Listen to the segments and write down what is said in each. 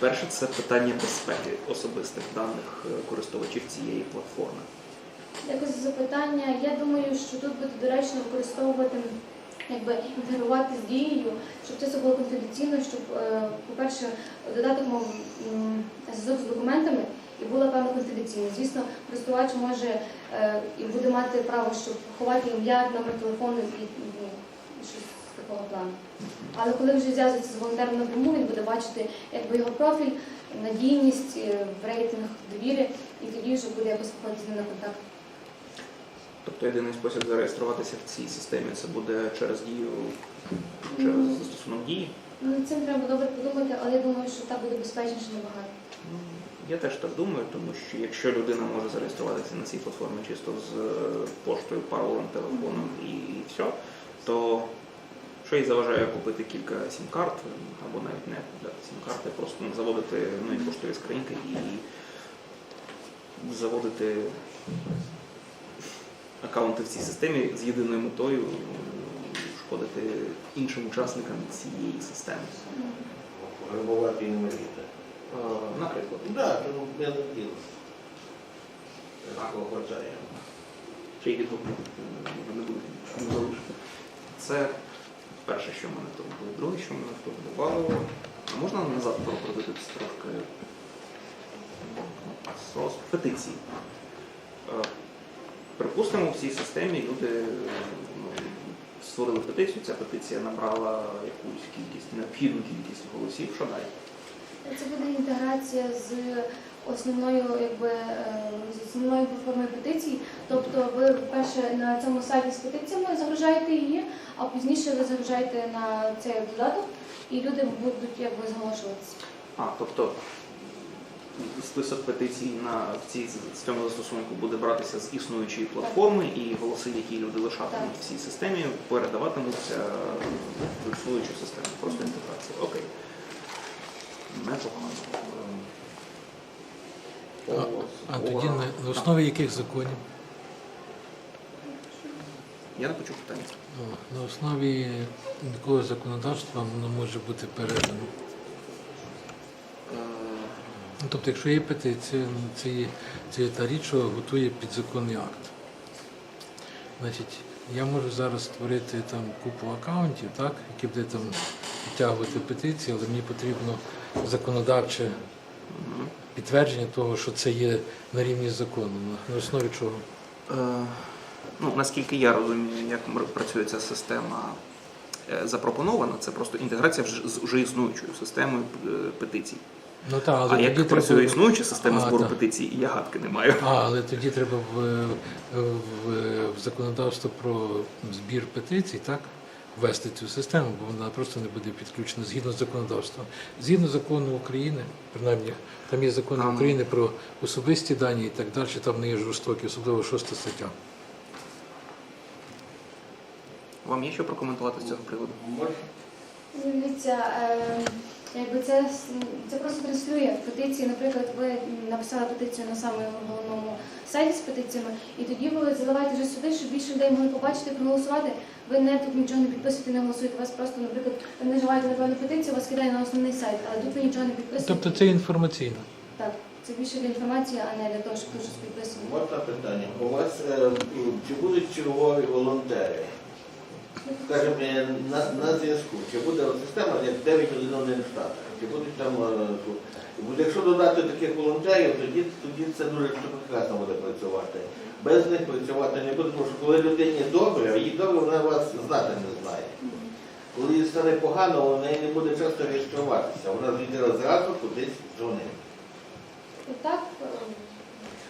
Перше це питання безпеки особистих даних е, користувачів цієї платформи. За запитання. Я думаю, що тут буде доречно використовувати, якби інтегрувати з дією, щоб це все було конфіденційно, щоб, е, по-перше, додаток мав зв'язок з документами і була певна конфіденційність. Звісно, користувач може е, і буде мати право, щоб ховати ім'я, номер телефону і ну, такого плану. Але коли вже зв'язується з волонтером напряму, він буде бачити якби його профіль, надійність, е, рейтинг довіри, і тоді вже буде якось виходити з ним на контакт. Тобто єдиний спосіб зареєструватися в цій системі це буде через дію, через Мгм. застосунок дії. Ну, цим треба добре подумати, але я думаю, що так буде безпечніше набагато. Ну, Я теж так думаю, тому що якщо людина може зареєструватися на цій платформі чисто з е, поштою, паролем, телефоном і все, то що їй заважає купити кілька сім-карт, або навіть не купляти сім-карти, просто ну, заводити нові поштові скриньки і заводити аккаунти в цій системі з єдиною метою шкодити іншим учасникам цієї системи. Грабувати інваліда. Наприклад. Так, ну я не діло. Такого хватає. Чи відгук не буде залишити. Це перше, що мене турбує. Друге, що мене турбувало. А можна назад прокрутитися трошки сос петиції. Е, Припустимо, в цій системі люди ну, створили петицію, ця петиція набрала якусь кількість, необхідну кількість голосів. Що далі? Це буде інтеграція з основною, якби е, основною платформою петицій. Тобто, ви перше на цьому сайті з петиціями загружаєте її, а пізніше ви загружаєте на цей додаток, і люди будуть якби зголошуватися. А, тобто список петицій на в цій цьому застосунку буде братися з існуючої платформи, і голоси, які люди лишатимуть в цій системі, передаватимуться в існуючу систему. Просто інтеграція. Окей. Непогано. А тоді на, на основі яких законів? Я не почув питання. О, На основі якого законодавства воно може бути передано. Ну, тобто, якщо є петиція, ну, це є, це є та річ, що готує підзаконний акт. Значить, я можу зараз створити там купу акаунтів, так, які буде там підтягувати петиції, але мені потрібно законодавче. Підтвердження того, що це є на рівні закону. На основі чого? Е, Ну, наскільки я розумію, як працює ця система е, запропонована, це просто інтеграція з вже існуючою системою е, петицій. Ну так, але А як працює треба... існуюча система А, збору так. петицій, я гадки не маю. А, але тоді треба в, в, в законодавство про збір петицій, так? Ввести цю систему, бо вона просто не буде підключена згідно з законодавством. Згідно закону України, принаймні, там є закон. України про особисті дані і так далі, там не є жорстокі, особливо шоста стаття. Вам є що прокоментувати з цього приводу? Дивіться, е, якби це, це просто транслює петиції. Наприклад, ви написали петицію на самому головному сайті з петиціями, і тоді ви заливаєте вже сюди, щоб більше людей могли побачити і проголосувати. Ви не тут нічого не підписуєте, не голосуєте. Вас просто, наприклад, ви наживаєте на певну петицію, вас кидає на основний сайт, але тут ви нічого не підписуєте. Тобто це інформаційно. Так, це більше для інформації, а не для того, щоб ви щось підписували. Можна питання. У вас е, чи будуть чергові волонтери? Скажімо, на, на зв'язку. Чи буде система як 9 одиночних штатах? Чи будуть там е, якщо додати таких волонтерів, тоді, тоді це дуже прекрасно буде працювати. Без них працювати не буде, тому що коли людині добре, а їй добре, вона вас знати не знає. Коли їй стане погано, вона не буде часто реєструватися. Вона зійде зразу кудись. І так, е,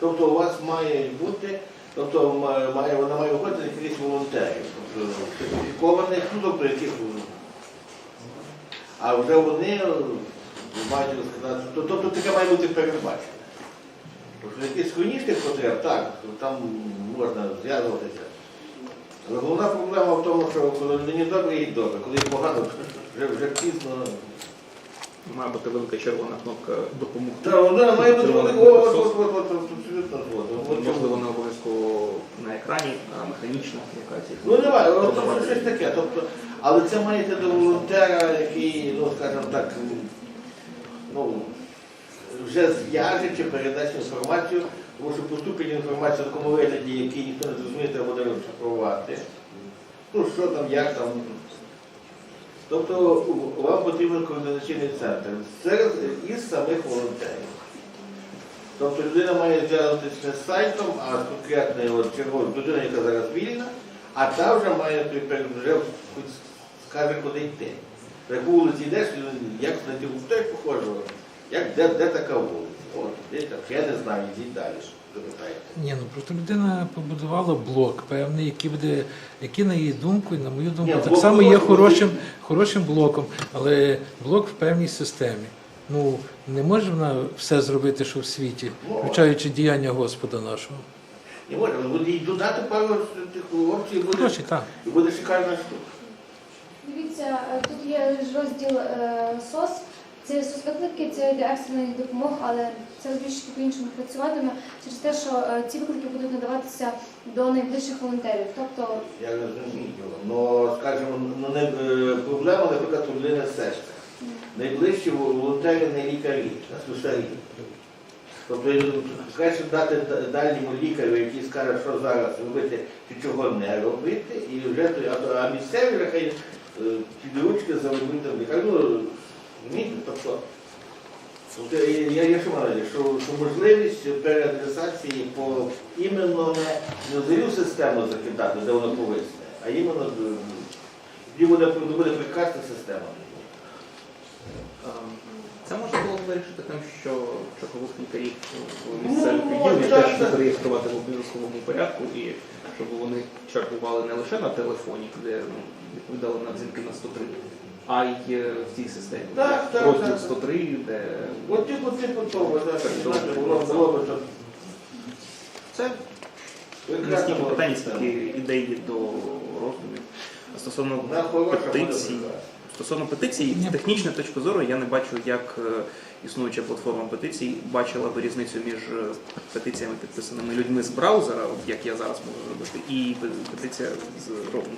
Тобто у вас має бути, тобто має, вона має виходити якихось волонтерів, тобто сертифікованих, ну тобто яких. А вже вони е, мають розказати, то- тобто таке має бути передбачено. Тобто якісь хронічних потреб, так, там можна зв'язуватися. Але головна проблема в тому, що коли людині добре, їй добре, коли їй погано, вже, вже пізно. Має бути велика червона кнопка допомогти. Та вона має бути велика, абсолютно згоден. Можливо, не обов'язково на екрані, а механічна якась. Ну немає, це щось таке. Тобто, але це маєте до волонтера, який, ну скажімо так, ну вже зв'яже чи передасть інформацію, тому що поступить інформація в такому вигляді, який ніхто не зрозуміє, треба буде розшифрувати. Ну, що там, як там. Тобто вам потрібен координаційний центр серед із самих волонтерів. Тобто людина має зв'язатися з сайтом, а з конкретною черговою людиною, яка зараз вільна, а та вже має вже скаже, куди йти. Як вулиці йдеш, як знайти як похожого, як де, де така вулиця? От, де там, я не знаю, йдіть далі. Ні, ну просто людина побудувала блок певний, який буде, який на її думку і на мою думку Ні, так само є хорошим, хорошим блоком, але блок в певній системі. Ну не може вона все зробити, що в світі, включаючи діяння Господа нашого. І може, буде і додати пару тих опцій, і буде шикарна штука. Дивіться, е, тут є ж розділ е, СОС. Це соцвиклики, це для екстрених допомог, але це більш по-іншому працюватиме через те, що е, ці виклики будуть надаватися до найближчих волонтерів. Тобто Я не зрозумів. Ну, скажімо, ну, не, проблема, наприклад, у людини сестри. Найближчі волонтери не лікарі, а слюсарі. Тобто краще дати дальньому лікарю, який скаже, що зараз робити чи чого не робити, і вже а, місцеві хай підручки заведуть там лікарю. Розумієте, тобто. Я, я, що маю, що, що можливість переадресації по іменно не, взагалі систему закидати, де воно повисне, а іменно буде, буде прекрасна система. Це можна було б вирішити тим, що чергових лікарів Ну, місцевих от, відділів так, теж зареєструвати в обов'язковому порядку і щоб вони чергували не лише на телефоні, де відповідали на дзвінки на 103, а й е, в цій системі. Так, так, Розділ так. 103, де От типу, типу того, Так, було, було б то це наскільки питання, скільки ідей до роздумів. Стосовно Вона Стосовно петиції, з технічної точки зору я не бачу, як е, існуюча платформа петицій бачила би різницю між е, петиціями, підписаними людьми з браузера, як я зараз можу зробити, і петиція з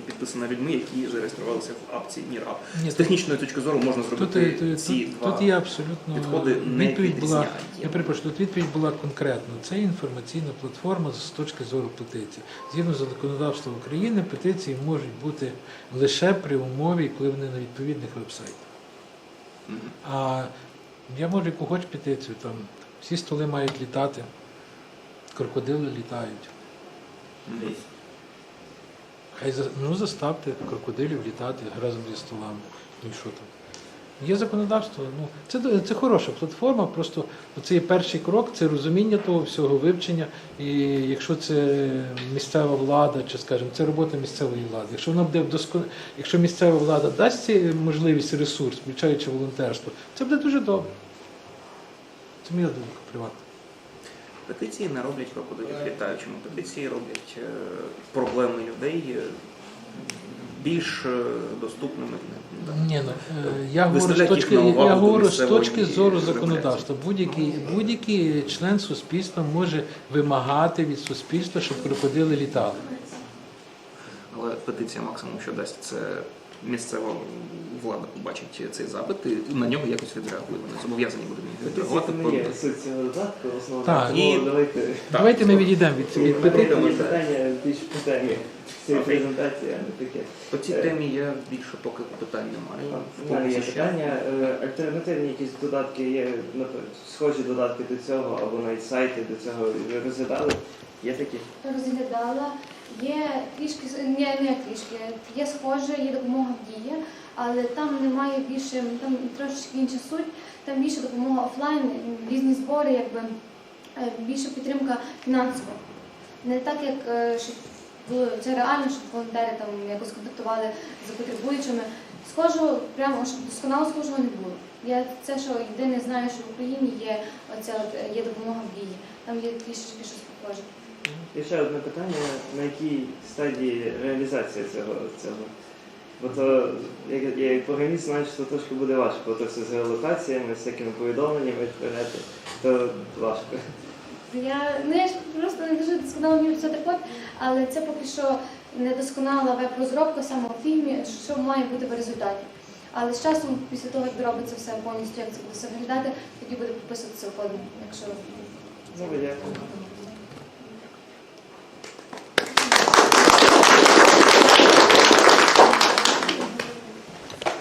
підписана людьми, які зареєструвалися в апці НІРАП. Ні, З технічної точки зору можна зробити тут, ці тут, два. тут є абсолютно підходи не відповідь була. Я перепрошую, тут відповідь була конкретно. Це інформаційна платформа з точки зору петиції. Згідно з законодавством України, петиції можуть бути лише при умові, коли вони на відповідних вебсайтах. А я можу яку хоч петицію, там всі столи мають літати, крокодили літають. Десь. Хай за- ну, заставте крокодилів літати разом зі столами. Ну і що там? Є законодавство. Ну, це, це хороша платформа, просто це є перший крок, це розуміння того всього, вивчення. І якщо це місцева влада, чи скажімо, це робота місцевої влади. Якщо вона буде вдоскон... якщо місцева влада дасть ці можливість ресурс, включаючи волонтерство, це буде дуже добре. Це моя думка приватна. Петиції не роблять крокодилів літаючими. Петиції роблять е, проблеми людей е, більш е, доступними. Ні, ну, е, я говорю з точки, я говорю з точки зору законодавства. Будь-який будь-який член суспільства може вимагати від суспільства, щоб крокодили літали. Але петиція максимум, що дасть, це місцева влада побачить цей запит і на нього якось відреагує. Вони зобов'язані будуть відреагувати. це не є суть цього додатку, основна. Так. І- давайте Давайте ми відійдемо від петиції. Мої питання більш по темі цієї презентації, а не таке. По цій темі я більше поки питань не маю. У мене є питання. Е, Альтернативні якісь додатки є, наприклад, схожі додатки до цього, або навіть сайти до цього ви розглядали? Є такі? розглядала. Є трішки ні, не трішки, є схоже, є допомога в дії, але там немає більше, там трошечки інша суть, там більше допомога офлайн, різні збори, якби е, більше підтримка фінансова. Не так, як е, щоб це реально, щоб волонтери там якось контактували з потребуючими. Схожого, прямо досконало схожого не було. Я це, що єдине знаю, що в Україні є оця от, є допомога в дії. Там є трішечки щось похоже. І ще одне питання, на якій стадії реалізація цього? цього? Бо то, як я як програміст знаю, що це трошки буде важко, бо то все з геолокаціями, з всякими повідомленнями то важко. Я, ну, я ж просто не дуже досконало вмію писати код, але це поки що недосконала веб-розробка саме у фільмі, що має бути в результаті. Але з часом, після того, як робиться все повністю, як це буде все виглядати, тоді буде прописуватися код, якщо Ну.